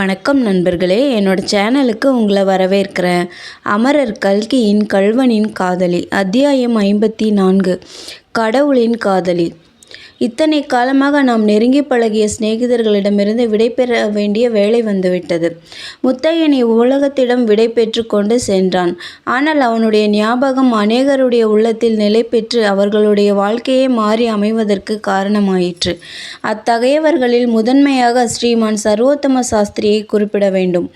வணக்கம் நண்பர்களே. என்னோட சேனலுக்கு உங்களை வரவேற்கிறேன். அமரர் கல்கியின் கள்வனின் காதலி அத்தியாயம் ஐம்பத்தி நான்கு கடவுளின் காதலி. இத்தனை காலமாக நாம் நெருங்கி பழகிய சிநேகிதர்களிடமிருந்து விடைபெற வேண்டிய வேலை வந்துவிட்டது. முத்தையன் உலகத்திடம் விடை பெற்று கொண்டு சென்றான். ஆனால் அவனுடைய ஞாபகம் அநேகருடைய உள்ளத்தில் நிலை பெற்று அவர்களுடைய வாழ்க்கையே மாறி அமைவதற்கு காரணமாயிற்று. அத்தகையவர்களில் முதன்மையாக ஸ்ரீமான் சர்வோத்தம சாஸ்திரியை குறிப்பிட வேண்டும்.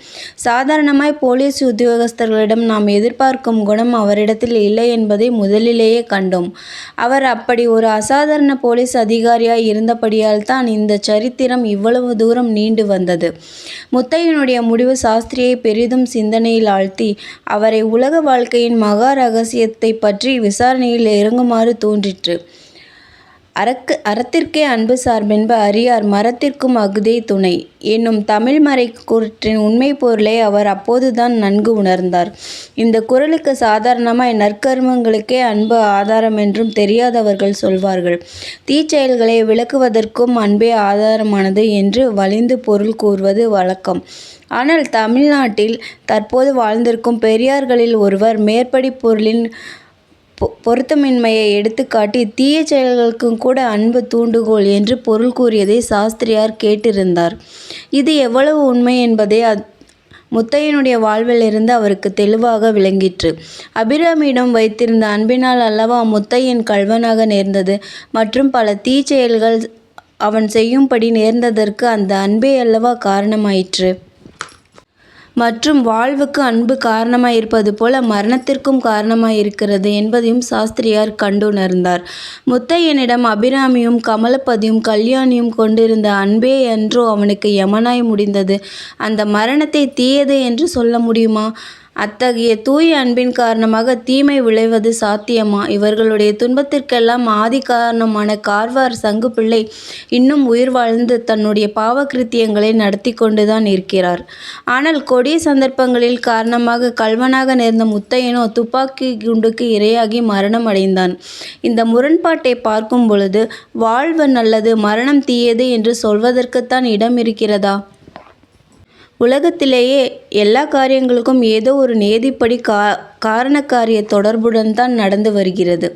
சாதாரணமாய் போலீஸ் உத்தியோகஸ்தர்களிடம் நாம் எதிர்பார்க்கும் குணம் அவரிடத்தில் இல்லை என்பதை முதலிலேயே கண்டோம். அவர் அப்படி ஒரு அசாதாரண போலீஸ் அதிகாரியாய் இருந்தபடியால் தான் இந்த சரித்திரம் இவ்வளவு தூரம் நீண்டு வந்தது. முத்தையனுடைய முடிவு சாஸ்திரியை பெரிதும் சிந்தனையில் ஆழ்த்தி அவரை உலக வாழ்க்கையின் மகா ரகசியத்தை பற்றி விசாரணையில் இறங்குமாறு தூண்டிற்று அறக்கு அறத்திற்கே அன்பு சார்பென்ப அறியார் மரத்திற்கும் அஃதே துணை. என்னும் தமிழ் மறை கூற்றின் உண்மை பொருளை அவர் அப்போதுதான் நன்கு உணர்ந்தார். இந்த குரலுக்கு சாதாரணமாய் நற்கர்மங்களுக்கே அன்பு ஆதாரம் என்றும் தெரியாதவர்கள் சொல்வார்கள். தீச்செயல்களை விளக்குவதற்கும் அன்பே ஆதாரமானது என்று வலிந்து பொருள் கூறுவது வழக்கம். ஆனால் தமிழ்நாட்டில் தற்போது வாழ்ந்திருக்கும் பெரியார்களில் ஒருவர் மேற்படி பொருளின் பொ பொருத்தமின்மையை எடுத்துக்காட்டி தீய செயல்களுக்கும் கூட அன்பு தூண்டுகோல் என்று பொருள் கூறியதை சாஸ்திரியார் கேட்டிருந்தார். இது எவ்வளவு உண்மை என்பதை முத்தையனுடைய வாழ்விலிருந்து அவருக்கு தெளிவாக விளங்கிற்று. அபிராமியிடம் வைத்திருந்த அன்பினால் அல்லவா முத்தையன் கல்வனாக நேர்ந்தது மற்றும் பல தீச்செயல்கள் அவன் செய்யும்படி நேர்ந்ததற்கு அந்த அன்பே அல்லவா காரணமாயிற்று. மற்றும் வாழ்வுக்கு அன்பு காரணமாயிருப்பது போல மரணத்திற்கும் காரணமாயிருக்கிறது என்பதையும் சாஸ்திரியார் கண்டுணர்ந்தார். முத்தையனிடம் அபிராமியும் கமலப்பதியும் கல்யாணியும் கொண்டிருந்த அன்பே என்றோ அவனுக்கு யமனாய் முடிந்தது. அந்த மரணத்தை தீயது என்று சொல்ல முடியுமா? அத்தகைய தூய அன்பின் காரணமாக தீமை விளைவது சாத்தியமா? இவர்களுடைய துன்பத்திற்கெல்லாம் ஆதி காரணமான கார்வார் சங்கு பிள்ளை இன்னும் உயிர் வாழ்ந்து தன்னுடைய பாவகிருத்தியங்களை நடத்தி கொண்டுதான் இருக்கிறார். ஆனால் கொடிய சந்தர்ப்பங்களில் காரணமாக கல்வனாக நேர்ந்த முத்தையனோ துப்பாக்கி குண்டுக்கு இரையாகி மரணம் அடைந்தான். இந்த முரண்பாட்டை பார்க்கும் பொழுது வாழ்வு நல்லது மரணம் தீயது என்று சொல்வதற்குத்தான் இடம் இருக்கிறதா? உலகத்திலேயே எல்லா காரியங்களுக்கும் ஏதோ ஒரு நேதிப்படி கா காரணக்காரிய தொடர்புடன் தான் நடந்து வருகிறது.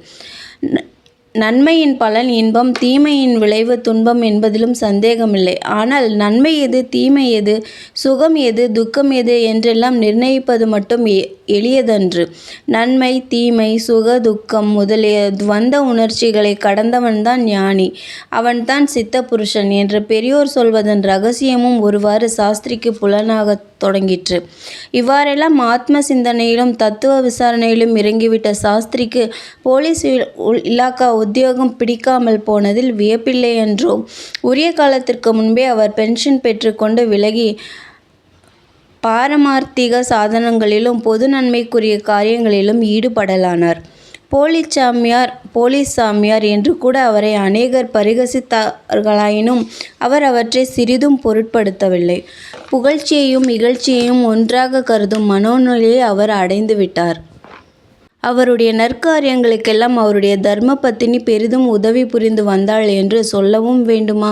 நன்மையின் பலன் இன்பம் தீமையின் விளைவு துன்பம் என்பதிலும் சந்தேகமில்லை. ஆனால் நன்மை எது தீமை எது சுகம் எது துக்கம் எது என்றெல்லாம் நிர்ணயிப்பது மட்டும் எளியதன்று. நன்மை தீமை சுக துக்கம் முதலிய துவந்த உணர்ச்சிகளை கடந்தவன்தான் ஞானி. அவன்தான் சித்த புருஷன் என்று பெரியோர் சொல்வதன் ரகசியமும் ஒருவாறு சாஸ்திரிக்கு புலனாகத் தொடங்கிற்று. இவ்வாறெல்லாம் ஆத்ம சிந்தனையிலும் தத்துவ விசாரணையிலும் இறங்கிவிட்ட சாஸ்திரிக்கு போலீஸ் இலாக்கா உத்தியோகம் பிடிக்காமல் போனதில் வியப்பில்லை என்றோ உரிய காலத்திற்கு முன்பே அவர் பென்ஷன் பெற்றுக்கொண்டு விலகி பாரமார்த்திக சாதனங்களிலும் பொது நன்மைக்குரிய காரியங்களிலும் ஈடுபடலானார். போலீஸ் சாமியார் போலீஸ் சாமியார் என்று கூட அவரை அநேகர் பரிகசித்தார்களாயினும் அவர் அவற்றை சிறிதும் பொருட்படுத்தவில்லை. புகழ்ச்சியையும் இகழ்ச்சியையும் ஒன்றாக கருதும் மனோநிலையை அவர் அடைந்து விட்டார். அவருடைய நற்காரியங்களுக்கெல்லாம் அவருடைய தர்ம பத்தினி பெரிதும் உதவி புரிந்து வந்தாள் என்று சொல்லவும் வேண்டுமா?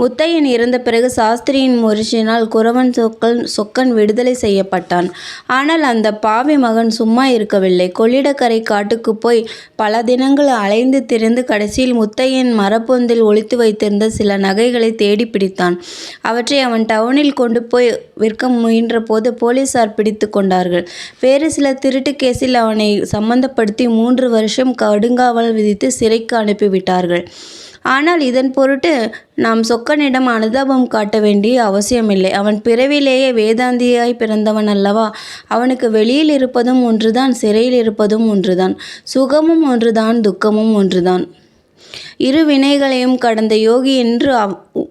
முத்தையன் இறந்த பிறகு சாஸ்திரியின் முயற்சியினால் குறவன் சொக்கன் சொக்கன் விடுதலை செய்யப்பட்டான். ஆனால் அந்த பாவி மகன் சும்மா இருக்கவில்லை. கொள்ளிடக்கரை காட்டுக்கு போய் பல தினங்கள் அலைந்து திரிந்து கடைசியில் முத்தையன் மரப்பொந்தில் ஒழித்து வைத்திருந்த சில நகைகளை தேடி பிடித்தான். அவற்றை அவன் டவுனில் கொண்டு போய் விற்க முயன்ற போது போலீசார் பிடித்து கொண்டார்கள். வேறு சில திருட்டு கேஸில் அவனை சம்பந்தப்படுத்தி மூன்று வருஷம் கடுங்காவல் விதித்து சிறைக்கு அனுப்பிவிட்டார்கள். ஆனால் இதன் பொருட்டு நாம் சொக்கனிடம் அனுதாபம் காட்ட வேண்டிய அவசியமில்லை. அவன் பிறவிலேயே வேதாந்தியாய் பிறந்தவன் அல்லவா? அவனுக்கு வெளியில் இருப்பதும் ஒன்றுதான் சிறையில் இருப்பதும் ஒன்றுதான். சுகமும் ஒன்றுதான் துக்கமும் ஒன்றுதான். இரு வினைகளையும் கடந்த யோகி என்று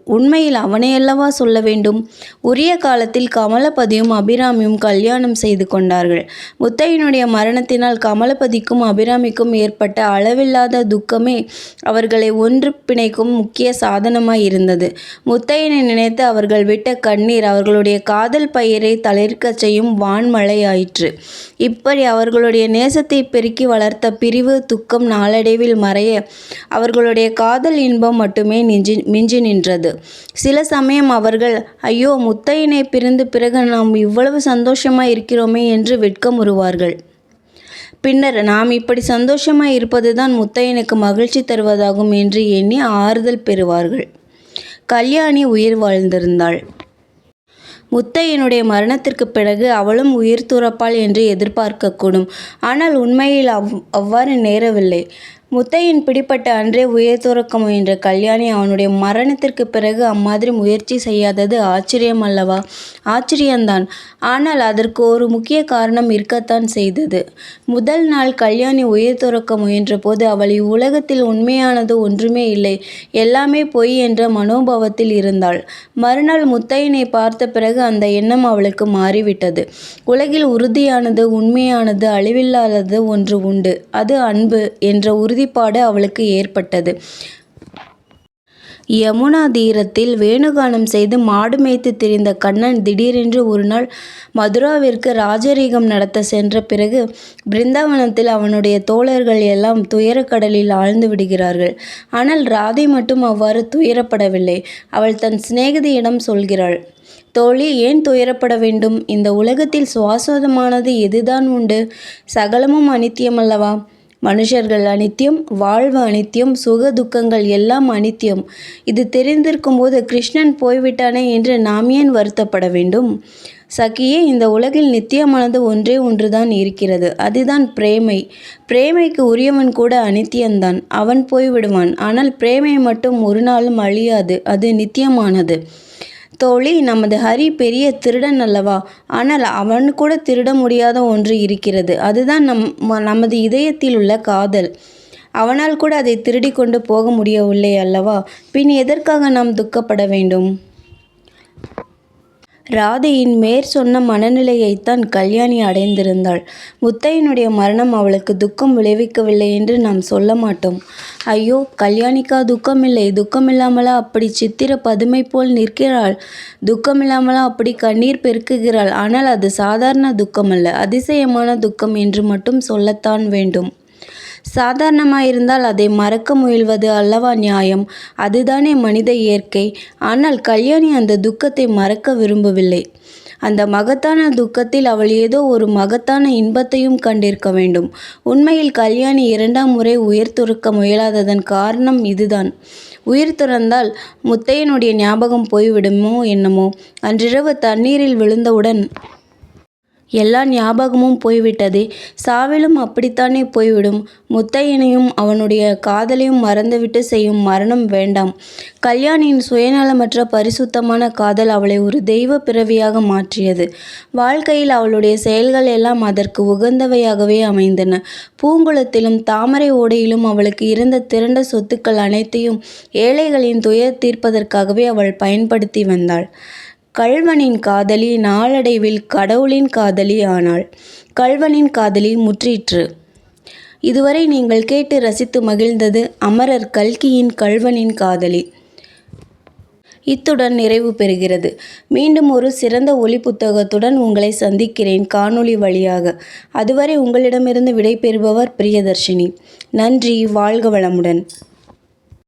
உண்மையில் அவனையல்லவா சொல்ல வேண்டும்? உரிய காலத்தில் கமலபதியும் அபிராமியும் கல்யாணம் செய்து கொண்டார்கள். முத்தையனுடைய மரணத்தினால் கமலபதிக்கும் அபிராமிக்கும் ஏற்பட்ட அளவில்லாத துக்கமே அவர்களை ஒன்று பிணைக்கும் முக்கிய சாதனமாய் இருந்தது. முத்தையனை நினைத்து அவர்கள் விட்ட கண்ணீர் அவர்களுடைய காதல் பயிரை தளிர்க்கச் செய்யும் வான்மழையாயிற்று. இப்படி அவர்களுடைய நேசத்தை பெருக்கி வளர்த்த பிரிவு துக்கம் நாளடைவில் மறைய அவர்களுடைய காதல் இன்பம் மட்டுமே நிஞ்சி மிஞ்சி நின்றது. சில சமயம் அவர்கள் ஐயோ முத்தையனை பிரிந்து பிறகு நாம் இவ்வளவு சந்தோஷமாக இருக்கிறோமே என்று வெட்கம் உருவார்கள். பின்னர் நாம் இப்படி சந்தோஷமாக இருப்பதுதான் முத்தையனுக்கு மகிழ்ச்சி தருவதாகும் என்று எண்ணி ஆறுதல் பெறுவார்கள். கல்யாணி உயிர் வாழ்ந்திருந்தாள். முத்தையனுடைய மரணத்திற்கு பிறகு அவளும் உயிர் துறப்பாள் என்று எதிர்பார்க்கக்கூடும். ஆனால் உண்மையில் அவ் அவ்வாறு நேரவில்லை. முத்தையன் பிடிப்பட்ட அன்றே உயிர் துறக்க முயன்ற கல்யாணி அவனுடைய மரணத்திற்கு பிறகு அம்மாதிரி முயற்சி செய்யாதது ஆச்சரியம் அல்லவா? ஆச்சரியம்தான். ஆனால் அதற்கு ஒரு முக்கிய காரணம் இருக்கத்தான் செய்தது. முதல் நாள் கல்யாணி உயிர் துறக்க முயன்ற போது அவள் இவ்வுலகத்தில் உண்மையானது ஒன்றுமே இல்லை. எல்லாமே பொய் என்ற மனோபாவத்தில் இருந்தாள். மறுநாள் முத்தையனை பார்த்த பிறகு அந்த எண்ணம் அவளுக்கு மாறிவிட்டது. உலகில் உறுதியானது உண்மையானது அழிவில்லாதது ஒன்று உண்டு. அது அன்பு என்ற உறுதி உறுதிப்பாடு அவளுக்கு ஏற்பட்டது. யமுனா தீரத்தில் வேணுகானம் செய்து மாடு மேய்த்து திரிந்த கண்ணன் திடீரென்று ஒரு நாள் மதுராவிற்கு ராஜரீகம் நடத்த சென்ற பிறகு பிருந்தாவனத்தில் அவனுடைய தோழர்கள் எல்லாம் துயரக்கடலில் ஆழ்ந்து விடுகிறார்கள். ஆனால் ராதை மட்டும் அவ்வாறு துயரப்படவில்லை. அவள் தன் சிநேகிதியிடம் சொல்கிறாள் தோழி ஏன் துயரப்பட வேண்டும்? இந்த உலகத்தில் சுவாசமானது எதுதான் உண்டு? சகலமும் அனித்தியமல்லவா? மனுஷர்கள் அனித்தியம் வாழ்வு அனித்தியம் சுக துக்கங்கள் எல்லாம் அனித்தியம். இது தெரிந்திருக்கும் போது கிருஷ்ணன் போய்விட்டானே என்று நாம் ஏன் வருத்தப்பட வேண்டும்? சகியே இந்த உலகில் நித்தியமானது ஒன்றே ஒன்றுதான் இருக்கிறது. அதுதான் பிரேமை. பிரேமைக்கு உரியவன் கூட அனித்தியந்தான் அவன் போய்விடுவான். ஆனால் பிரேமை மட்டும் ஒரு நாளும் அழியாது. அது நித்தியமானது. தோழி நமது ஹரி பெரிய திருடன் அல்லவா? ஆனால் அவன் கூட திருட முடியாத ஒன்று இருக்கிறது. அதுதான் நம் நமது இதயத்தில் உள்ள காதல். அவனால் கூட அதை திருடி கொண்டு போக முடியவில்லை அல்லவா? பின் எதற்காக நாம் துக்கப்பட வேண்டும்? ராதையின் மேற் சொன்ன மனநிலையைத்தான் கல்யாணி அடைந்திருந்தாள். முத்தையனுடைய மரணம் அவளுக்கு துக்கம் விளைவிக்கவில்லை என்று நாம் சொல்ல மாட்டோம். ஐயோ கல்யாணிக்கா துக்கமில்லை. துக்கமில்லாமலா அப்படி சித்திர பதுமை போல் நிற்கிறாள். துக்கமில்லாமலா அப்படி கண்ணீர் பெருக்குகிறாள். ஆனால் அது சாதாரண துக்கமல்ல. அதிசயமான துக்கம் என்று மட்டும் சொல்லத்தான் வேண்டும். சாதாரணமாக இருந்தால் அதை மறக்க முயல்வது அல்லவா நியாயம்? அதுதானே மனித இயற்கை. ஆனால் கல்யாணி அந்த துக்கத்தை மறக்க விரும்பவில்லை. அந்த மகத்தான துக்கத்தில் அவள் ஏதோ ஒரு மகத்தான இன்பத்தையும் கண்டிருக்க வேண்டும். உண்மையில் கல்யாணி இரண்டாம் முறை உயிர் துறக்க முயலாததன் காரணம் இதுதான். உயிர் துறந்தால் முத்தையனுடைய ஞாபகம் போய்விடுமோ என்னமோ? அன்றிரவு தண்ணீரில் விழுந்தவுடன் எல்லா ஞாபகமும் போய்விட்டதே. சாவிலும் அப்படித்தானே போய்விடும். முத்தையனையும் அவனுடைய காதலையும் மறந்துவிட்டு செய்யும் மரணம் வேண்டாம். கல்யாணியின் சுயநலமற்ற பரிசுத்தமான காதல் அவளை ஒரு தெய்வ பிறவியாக மாற்றியது. வாழ்க்கையில் அவளுடைய செயல்கள் எல்லாம் அதற்கு உகந்தவையாகவே அமைந்தன. பூங்குளத்திலும் தாமரை ஓடையிலும் அவளுக்கு இருந்த திரண்ட சொத்துக்கள் அனைத்தையும் ஏழைகளின் துயர் தீர்ப்பதற்காகவே அவள் பயன்படுத்தி வந்தாள். கள்வனின் காதலி நாளடைவில் கடவுளின் காதலி ஆனாள். கள்வனின் காதலி முற்றிற்று. இதுவரை நீங்கள் கேட்டு ரசித்து மகிழ்ந்தது அமரர் கல்கியின் கள்வனின் காதலி. இத்துடன் நிறைவு பெறுகிறது. மீண்டும் ஒரு சிறந்த ஒளி புத்தகத்துடன் உங்களை சந்திக்கிறேன் காணொளி வழியாக. அதுவரை உங்களிடமிருந்து விடைபெறுபவர் பிரியதர்ஷினி. நன்றி வாழ்க வளமுடன்.